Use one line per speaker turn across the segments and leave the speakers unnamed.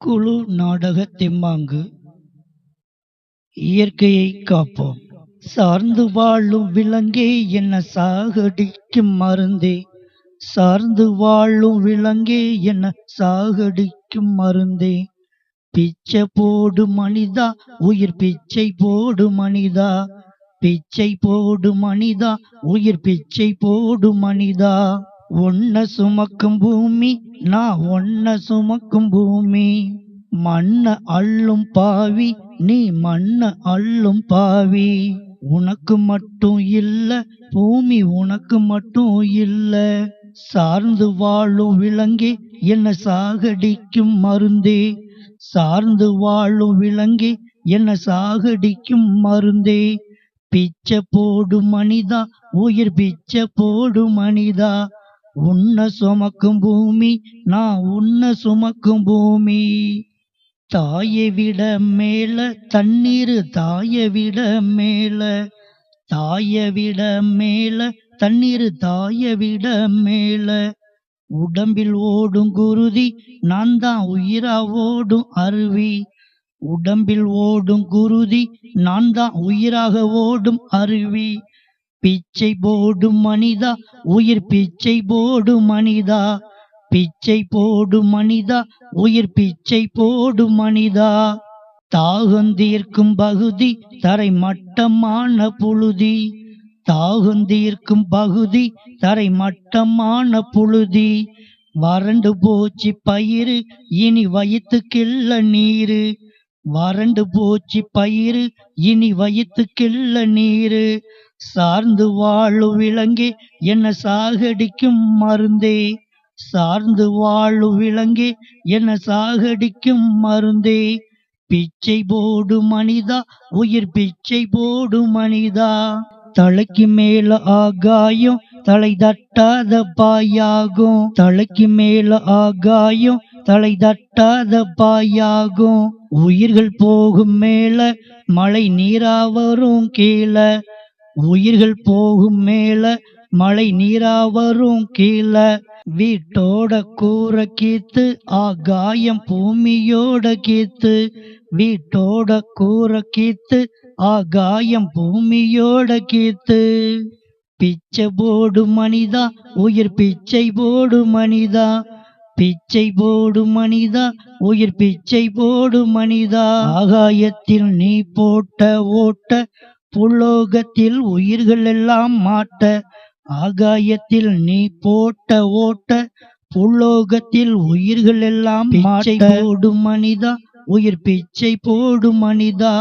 குழு நாடக தெம்மாங்கு. இயற்கையை காப்போம். சார்ந்து வாழும் விலங்கே என்ன சாகடிக்கும் மருந்தே. சார்ந்து வாழும் விலங்கே என்ன சாகடிக்கும் மருந்தே. பிச்சை போடு மனிதா உயிர் பிச்சை போடு மனிதா. பிச்சை போடு மனிதா உயிர் பிச்சை போடு மனிதா. ஒன்ன சுமக்கும் பூமி நான் ஒன்ன சுமக்கும் பூமி. மண்ண அள்ளும் பாவி நீ மண்ண அள்ளும் பாவி. உனக்கு மட்டும் இல்ல பூமி உனக்கு மட்டும் இல்ல. சார்ந்து வாழும் விலங்கே என்ன சாகடிக்கும் மருந்தே. சார்ந்து வாழும் விலங்கே என்ன சாகடிக்கும் மருந்தே. பிச்சை போடு மனிதா உயிர் பிச்சை போடு மனிதா. உன்ன சுமக்கும் பூமி நான் உன்ன சுமக்கும் பூமி. தாயை விட மேல தண்ணீர் தாயை விட மேல. தாயை விட மேல தண்ணீர் தாயை விட மேல. உடம்பில் ஓடும் குருதி நான் தான் உயிரா ஓடும் அருவி. உடம்பில் ஓடும் குருதி நான் தான் உயிராக ஓடும் அருவி. பிச்சை போடும் மனிதா உயிர் பிச்சை போடும் மனிதா. பிச்சை போடும் மனிதா உயிர் பிச்சை போடும் மனிதா. தாகந்தீர்க்கும் பகுதி தரை மட்டமான புழுதி தாகந்தீர்க்கும் பகுதி தரை மட்டமான புழுதி. வறண்டு போச்சு பயிறு இனி வயிற்றுக்கில்ல நீரு. வறண்டு போச்சு பயிறு இனி வயிற்றுக்கில்ல நீரு. சார்ந்து வாழு விளங்கி என்ன சாகடிக்கும் மருந்தே. சார்ந்து வாழு விளங்கி என்ன சாகடிக்கும் மருந்தே. பிச்சை போடு மனிதா உயிர் பிச்சை போடு மனிதா. தலைக்கு மேல ஆகாயம் தலை தட்டாத பாயாகும். தலைக்கு மேல ஆகாயம் தலை தட்டாத பாயாகும். உயிர்கள் போகும் மேல மழை நீரா வரும் கீழே. உயிர்கள் போகும் மேல மழை நீரா வரும் கீழே. வீட்டோட கூற கீத்து ஆகாயம் பூமியோட கீத்து. வீட்டோட கூற கீத்து ஆகாயம் பூமியோட கீத்து. பிச்சை போடு மனிதா உயிர் பிச்சை போடு மனிதா. பிச்சை போடு மனிதா உயிர் பிச்சை போடு மனிதா. ஆகாயத்தில் நீ போட்ட ஓட்ட புலோகத்தில் உயிர்கள் எல்லாம் மாட்ட ஆகாயத்தில் நீ போட்ட ஓட்ட புலோகத்தில் உயிர்கள் எல்லாம் மாட்டை. போடு மனிதா. உயிர் பிச்சை போடு மனிதா.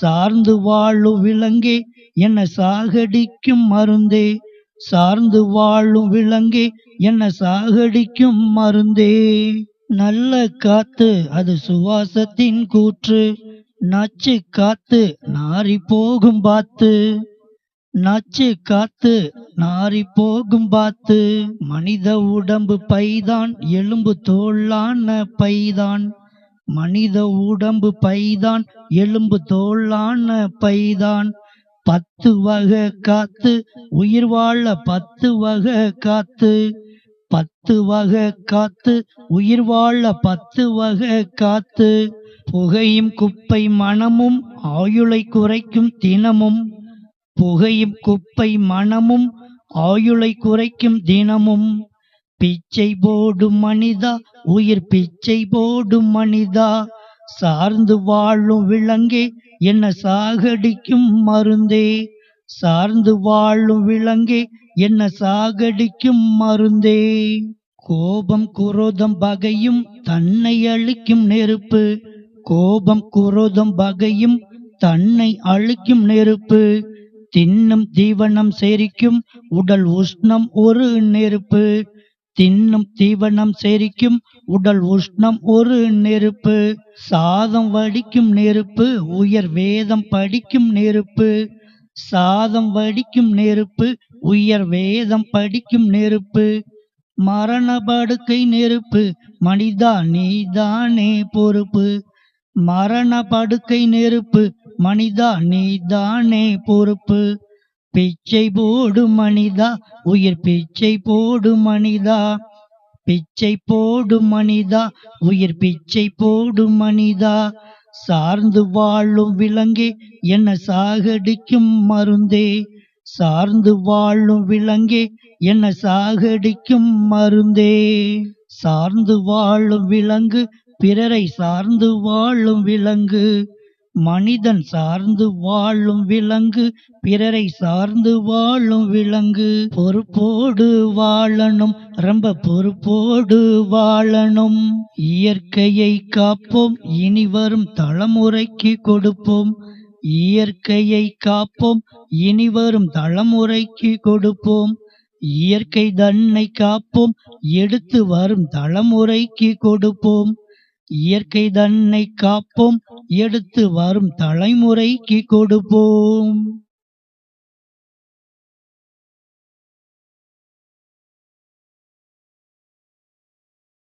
சார்ந்து வாழும் விலங்கே என்ன சாகடிக்கும் மருந்தே. சார்ந்து வாழும் விலங்கே என்ன சாகடிக்கும் மருந்தே. நல்ல காத்து அது சுவாசத்தின் கூற்று. நச்சு காத்து நாரி போகும் பாத்து. நச்சு காத்து நாரி போகும் பாத்து. மனித உடம்பு பைதான் எலும்பு தோளான பைதான். மனித உடம்பு பைதான் எலும்பு தோளான பைதான். பத்து வகை காத்து உயிர் வாழ பத்து வகை காத்து. பத்து வகை காத்து உயிர் வாழ பத்து வகை காத்து. புகையும் குப்பை மனமும் ஆயுளை குறைக்கும் தினமும். புகையும் குப்பை மனமும் ஆயுளை குறைக்கும் தினமும். பிச்சை போடும் மனிதா உயிர் பிச்சை போடும் மனிதா. சார்ந்து வாழும் விலங்கே என்ன சாகடிக்கும் மருந்தே. சார்ந்து வாழும் விலங்கே என்ன சாகடிக்கும் மருந்தே. கோபம் குரோதம் பகையும் தன்னை அழிக்கும் நெருப்பு. கோபம் குரோதம் பகையும் தன்னை அழிக்கும் நெருப்பு. தின்னும் தீவனம் சேரிக்கும் உடல் உஷ்ணம் ஒரு நெருப்பு. தின்னும் தீவனம் சேரிக்கும் உடல் உஷ்ணம் ஒரு நெருப்பு. சாதம் வடிக்கும் நெருப்பு உயர் வேதம் படிக்கும் நெருப்பு. சாதம் வடிக்கும் நெருப்பு உயர் வேதம் படிக்கும் நெருப்பு. மரண படுக்கை நெருப்பு மனிதா நீதானே பொறுப்பு. மரண படுக்கை நெருப்பு மனிதா நீதானே பொறுப்பு. பிச்சை போடு மனிதா உயிர் பிச்சை போடு மனிதா. பிச்சை போடு மனிதா உயிர் பிச்சை போடு மனிதா. சார்ந்து வாழும் விலங்கே என்ன சாகடிக்கும் மருந்தே. சார்ந்து வாழும் விலங்கே என்ன சாகடிக்கும் மருந்தே. சார்ந்து வாழும் விலங்கு பிறரை சார்ந்து வாழும் விலங்கு மனிதன் சார்ந்து வாழும் விலங்கு பிறரை சார்ந்து வாழும் விலங்கு. பொறுப்போடு வாழணும் ரொம்ப பொறுப்போடு வாழணும். இயற்கையை காப்போம் இனி வரும் தலைமுறைக்கு கொடுப்போம். இயற்கையை காப்போம் இனி வரும் தலைமுறைக்கு கொடுப்போம். இயற்கை தன்னை காப்போம் எடுத்து வரும் தலைமுறைக்கு கொடுப்போம். இயற்கை தன்னை காப்போம் எடுத்து வரும் தலைமுறைக்கு கொடுப்போம்.